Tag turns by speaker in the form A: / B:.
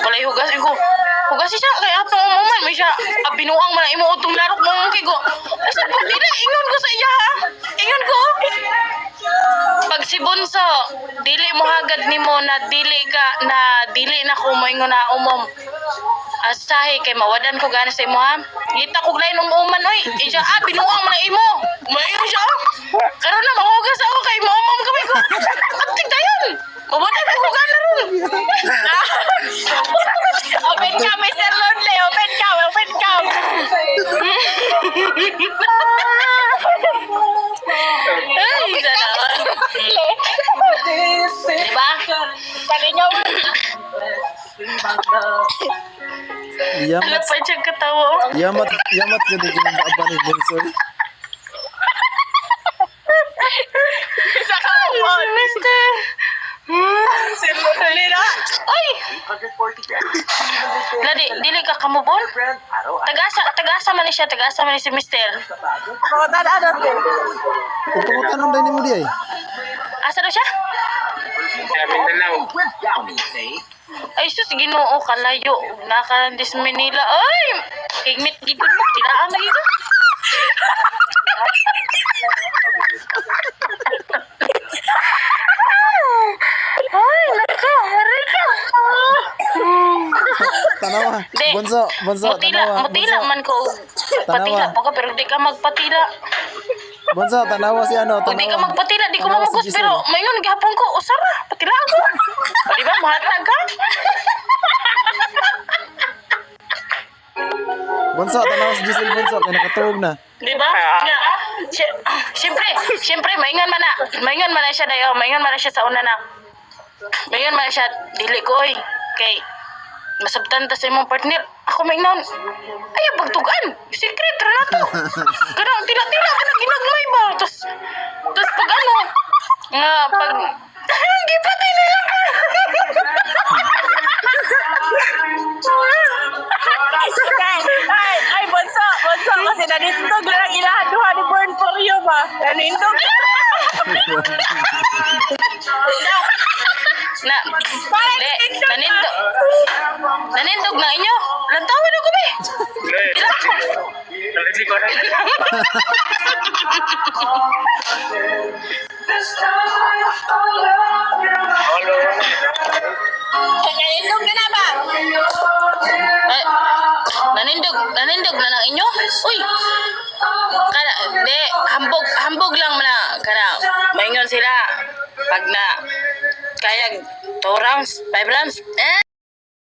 A: Walay hugas ko. Hugas siya kay atong umuman may siya ah, binuang man imo utong larok mo kay ko. Asa pag dili ingon ko sa iya ha. Ingon ko. Pag si Bunso, dili mo hagad nimo na dili ka na dili na ko moingon na umom. Asahi kay mawadan ko gana sa imo ha. Ngita ko lain ng oy. Iya ah binuang man imo. Mayo Ano
B: Yamat,
A: pa siya katawa?
B: yamat, yamat ka din yung baba ni Bunsoy.
C: Sa kamon.
A: Mister.
C: Mr. Lonely na.
A: Ay! Ladi, dili ka kamubon? Tagasa, tagasa man ni siya, tagasa man ni si Mister.
C: Kamutan ano.
B: Kung pangutanong din mo di ay.
A: Asa daw siya? Ay, sus, ginoo, kalayo. Nakarandis Manila. Ay! Kigmit, gigod mo, tilaan na gigod. Ay, naka, hari ka.
B: Tanawa. Bunso, bunso,
A: Mutila,
B: tanawa.
A: mutila
B: Bunso,
A: man ko. Patila
B: Tanawa.
A: pa ka, pero di ka magpatila.
B: bunso, tanawa si ano,
A: Kung di ka
B: tanawa.
A: magpatila, di ko
B: Tanawa
A: mamugos.
B: si
A: Pero
B: Giselle.
A: mayon, gihapon ko, ako. Ba, mahatag ka?
B: Bunso, tanawa si Giselle Bunso, kaya nakatuog na.
A: Di ba? Nga. Si- Siyempre, siyempre, maingan man na. Maingan man na siya dayo. Maingan man na siya sa una na. Maingan man na siya, dili ko oy. Kay, masabtan ta sa imong partner. Ako maingon. Ay, pagtugan. Secret, ra na to. Kanang tila-tila ka na ginagmay ba? Tapos, tapos pag ano, nga, pag, gipatay na
C: nanindog lang ang ilahan duha ni Born for You ba? Nanindog.
A: na, de, nanindog. Nanindog na inyo. Lantawan ako.
C: Nanindog
A: inyo? Uy! Kana, de, hambog, hambog lang na, kana, maingon sila. Pag na, kaya, 2 rounds, 5 rounds, eh,